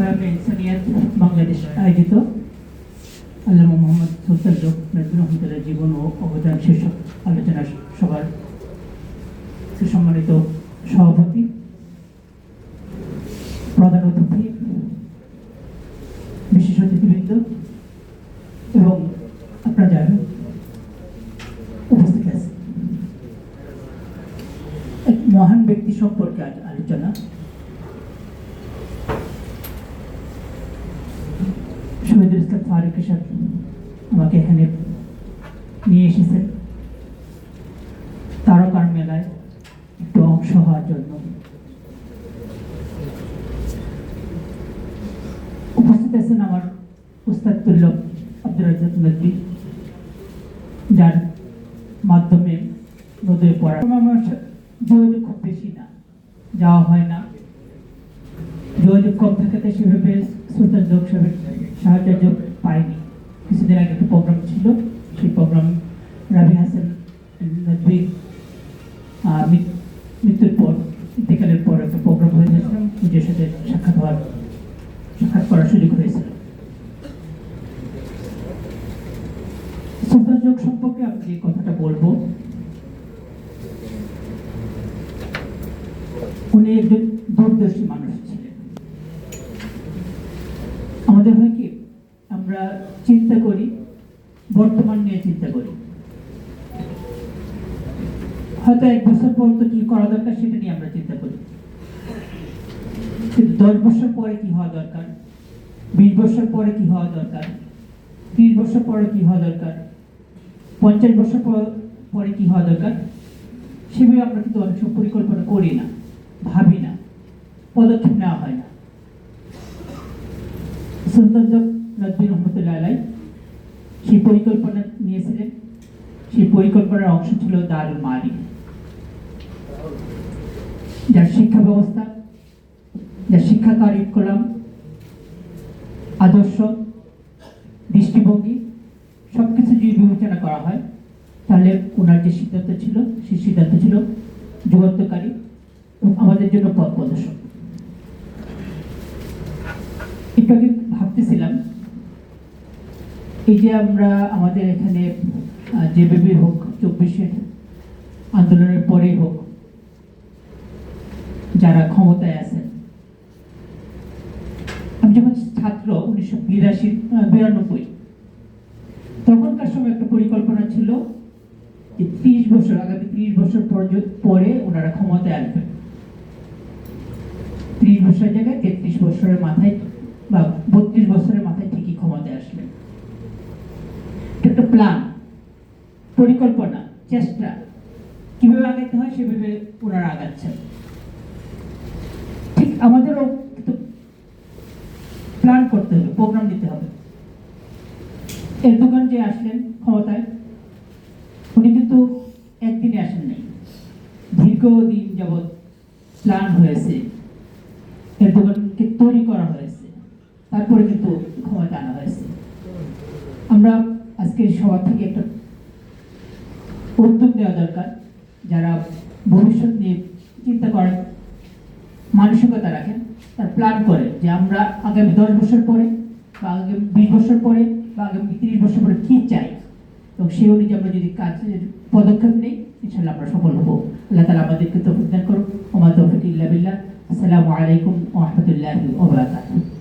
বাংলাদেশ আয়োজিত আল্লামা মোহাম্মদ সুলতান রহমতুল্লাহ জীবন ও অবদান শীর্ষক আলোচনা সভার সুসম্মানিত সভাপতি প্রধান অতিথি বিশেষ অতিথিবৃন্দ এবং আপনারা যারা উপস্থিত আছেন এক মহান ব্যক্তি সম্পর্কে আলোচনা শহীদুল ইসলাম ফারুক সাহেব আমাকে এখানে নিয়ে এসেছেন তারকার মেলায় একটু অংশ হওয়ার জন্য। উপস্থিত আছেন আমার উস্তাদ তুল্য আব্দুল রাজাক নদী, যার মাধ্যমে নদীর পড়া। আমার যোগাযোগ খুব বেশি না, যাওয়া হয় না। যোগাযোগ কম থাকাতে সেভাবে সুলতান যোগ সাহেবের সাহায্য পাইনি কিছুদিন আগে একটা প্রোগ্রাম ছিল, সেই প্রোগ্রাম রাবি হাসান নদী মৃত্যুর পর ইন্তেকালের পর একটা প্রোগ্রাম হয়ে গেছিলাম পুজোর সাথে সাক্ষাৎ হওয়ার, সাক্ষাৎ করার সুযোগ হয়েছিল সুলতান যোগ সম্পর্কে আমি যে কথাটা বলব, উনি একজন দূরদর্শী মানুষ ছিলেন। আমাদের হয় আমরা চিন্তা করি, বর্তমান নিয়ে চিন্তা করি। হয়তো এক বছর পর তো কি করা দরকার সেটা নিয়ে আমরা চিন্তা করি। কিন্তু দশ বছর পরে কি হওয়া দরকার? বিশ বছর পরে কি হওয়া দরকার? ত্রিশ বছর পরে কি হওয়া দরকার? পঞ্চাশ বছর পর- পরে কি হওয়া দরকার? সেভাবে আমরা কিন্তু অনেক সময় পরিকল্পনা করি না, ভাবি না, পদক্ষেপ নেওয়া হয় না। সুলতান নদী রহমতুল্লাহ সেই পরিকল্পনা নিয়েছিলেন। সেই পরিকল্পনার অংশ ছিল দারুল মালিক যার শিক্ষা ব্যবস্থা, যার শিক্ষা কারিকুলাম, আদর্শ, দৃষ্টিভঙ্গি সব কিছু যদি বিবেচনা করা হয়, তাহলে ওনার যে সিদ্ধান্ত ছিল, সেই সিদ্ধান্ত ছিল যুগান্তকারী এবং আমাদের জন্য পথ প্রদর্শক। একটু আগে ভাবতেছিলাম এই যে আমরা আমাদের এখানে যেভাবে হোক চব্বিশের আন্দোলনের পরেই হোক যারা ক্ষমতায় আছেন। আমি যখন ছাত্র উনিশশো বিরাশি বিরানব্বই, তখনকার সময় একটা পরিকল্পনা ছিল যে ত্রিশ বছর, আগামী ত্রিশ বছর পর্য- পরে ওনারা ক্ষমতায় আসবেন। ত্রিশ বছরের জায়গায় তেত্রিশ বছরের মাথায় বা বত্রিশ বছরের মাথায় ঠিকই ক্ষমতায় আসবেন এটা একটা প্ল্যান পরিকল্পনা, চেষ্টা, কীভাবে আগাতে হয় সেভাবে ওনারা আগাচ্ছেন। ঠিক আমাদেরও কিন্তু প্ল্যান করতে হবে প্রোগ্রাম দিতে হবে। এরদোগান যে আসলেন ক্ষমতায়, উনি কিন্তু একদিনে আসেন নাই। দীর্ঘদিন যাবৎ প্ল্যান হয়েছে, এরদোগানকে তৈরি করা হয়েছে, তারপরে কিন্তু ক্ষমতা আনা হয়েছে। আমরা আজকে সবার থেকে একটা উদ্যোগ দেওয়া দরকার। যারা ভবিষ্যৎ নিয়ে চিন্তা করেন, মানসিকতা রাখেন, তার প্ল্যান করে যে আমরা আগামী দশ বছর পরে বা আগামী বিশ বছর পরে বা আগামী তিরিশ বছর পরে কী চাই। এবং সেই অনুযায়ী আমরা যদি কাজের পদক্ষেপ নিই ইনশাল্লাহ আমরা সফল হব। আল্লাহ তালা আমাদেরকে তৌফিক দান করুন ওমা তৌফিক বিল্লাহ। আসসালামু আলাইকুম ওয়া রাহমাতুল্লাহি ওয়া বারাকাতুহু।